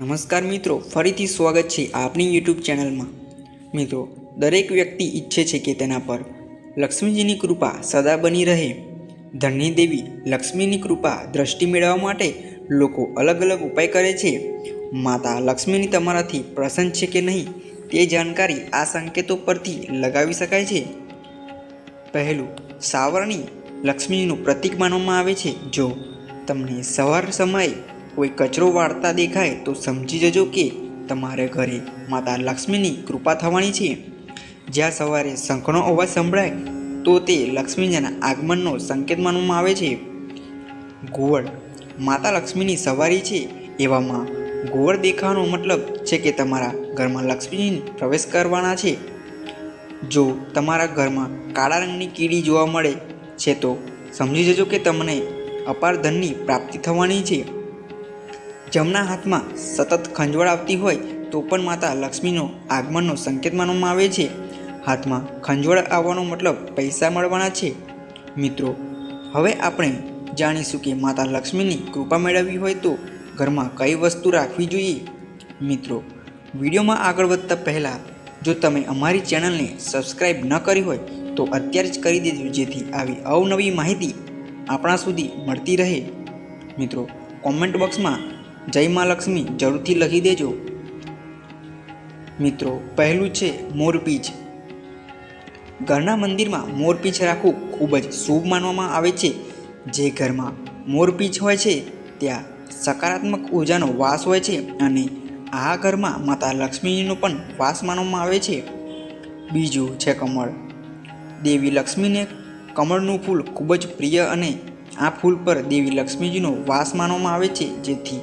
નમસ્કાર મિત્રો, ફરીથી સ્વાગત છે આપની યુટ્યુબ ચેનલમાં. મિત્રો, દરેક વ્યક્તિ ઈચ્છે છે કે તેના પર લક્ષ્મીજીની કૃપા સદા બની રહે. ધનની દેવી લક્ષ્મીની કૃપા દ્રષ્ટિ મેળવવા માટે લોકો અલગ અલગ ઉપાય કરે છે. માતા લક્ષ્મીની તમારાથી પ્રસન્ન છે કે નહીં તે જાણકારી આ સંકેતો પરથી લગાવી શકાય છે. પહેલું, સાવરણી લક્ષ્મીનું પ્રતીક માનવામાં આવે છે. જો તમને સવાર સમયે કોઈ કચરો વાળતા દેખાય તો સમજી જજો કે તમારે ઘરે માતા લક્ષ્મીની કૃપા થવાની છે. જ્યાં સવારે શંખનો અવાજ સંભળાય, તો તે લક્ષ્મીજીના આગમનનો સંકેત માનવામાં આવે છે. ગોવળ, માતા લક્ષ્મીની સવારી છે. એવામાં ગોવળ દેખાવાનો મતલબ છે કે તમારા ઘરમાં લક્ષ્મીજી પ્રવેશ કરવાના છે. જો તમારા ઘરમાં કાળા રંગની કીડી જોવા મળે છે તો સમજી જજો કે તમને અપાર ધનની પ્રાપ્તિ થવાની છે. જમણા હાથમાં સતત ખંજવાળ આવતી હોય તો પણ માતા લક્ષ્મીનો આગમનનો સંકેત માનવામાં આવે છે. હાથમાં ખંજવાળ આવવાનો મતલબ પૈસા મળવાના છે. મિત્રો, હવે આપણે જાણીશું કે માતા લક્ષ્મીની કૃપા મેળવવી હોય તો ઘરમાં કઈ વસ્તુ રાખવી જોઈએ. મિત્રો, વિડીયોમાં આગળ વધતા પહેલાં, જો તમે અમારી ચેનલને સબસ્ક્રાઈબ ન કરી હોય, તો અત્યારે જ કરી દેજો, જેથી આવી અવનવી માહિતી આપણા સુધી મળતી રહે. મિત્રો, કોમેન્ટ બોક્સમાં જય મા લક્ષ્મી જરૂરથી લખી દેજો. મિત્રો, પહેલું છે મોરપીંછ. ઘરના મંદિરમાં મોરપીંછ રાખવું ખૂબ જ શુભ માનવામાં આવે છે. જે ઘરમાં મોરપીંછ હોય છે, ત્યાં સકારાત્મક ઉર્જાનો વાસ હોય છે અને આ ઘરમાં માતા લક્ષ્મીનો પણ વાસ માનવામાં આવે છે. બીજું છે કમળ. દેવી લક્ષ્મીને કમળનું ફૂલ ખૂબ જ પ્રિય અને આ ફૂલ પર દેવી લક્ષ્મીજીનો વાસ માનવામાં આવે છે, જેથી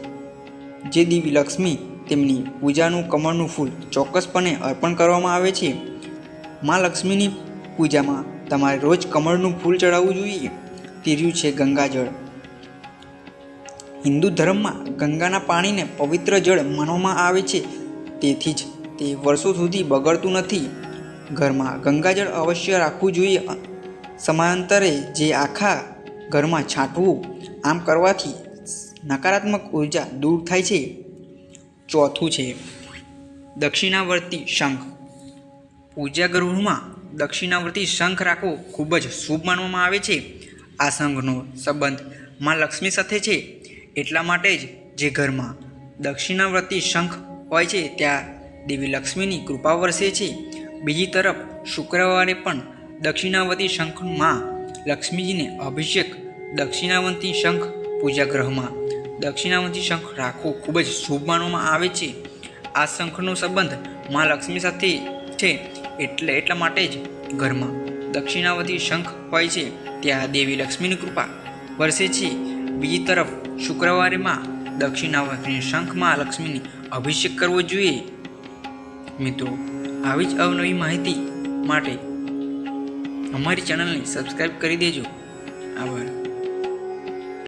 જે દેવી લક્ષ્મી તેમની પૂજાનું કમળનું ફૂલ ચોક્કસપણે અર્પણ કરવામાં આવે છે. મા લક્ષ્મીની પૂજામાં તમારે રોજ કમળનું ફૂલ ચડાવવું જોઈએ. ત્રીજું છે ગંગાજળ. હિન્દુ ધર્મમાં ગંગાના પાણીને પવિત્ર જળ માનવામાં આવે છે. તેથી જ તે વર્ષો સુધી બગડતું નથી. ઘરમાં ગંગાજળ અવશ્ય રાખવું જોઈએ. સમાંતરે જે આખા ઘરમાં છાંટવું, આમ કરવાથી નકારાત્મક ઊર્જા દૂર થાય છે. ચોથું છે, દક્ષિણાવર્તી શંખ. પૂજા ગૃહમાં દક્ષિણાવર્તી શંખ રાખવો ખૂબ જ શુભ માનવામાં આવે છે. આ શંખનો સંબંધમાં લક્ષ્મી સાથે છે. એટલા માટે જ જે ઘરમાં દક્ષિણાવર્તી શંખ હોય છે, ત્યાં દેવી લક્ષ્મીની કૃપા વરસે છે. બીજી તરફ શુક્રવારે પણ દક્ષિણાવતી શંખમાં લક્ષ્મીજીને અભિષેક દક્ષિણાવંતી શંખ પૂજા ગ્રહમાં. દક્ષિણાવતી શંખ રાખવો ખૂબ જ શુભ માનવામાં આવે છે. આ શંખનો સંબંધ મા લક્ષ્મી સાથે છે એટલે એટલા માટે જ ઘરમાં દક્ષિણાવતી શંખ હોય છે. ત્યાં દેવી લક્ષ્મીની કૃપા વરસે છે. બીજી તરફ શુક્રવારેમાં દક્ષિણાવતી શંખમાં લક્ષ્મીની અભિષેક કરવો જોઈએ. મિત્રો, આવી જ અવનવી માહિતી માટે અમારી ચેનલને સબસ્ક્રાઈબ કરી દેજો. આભાર.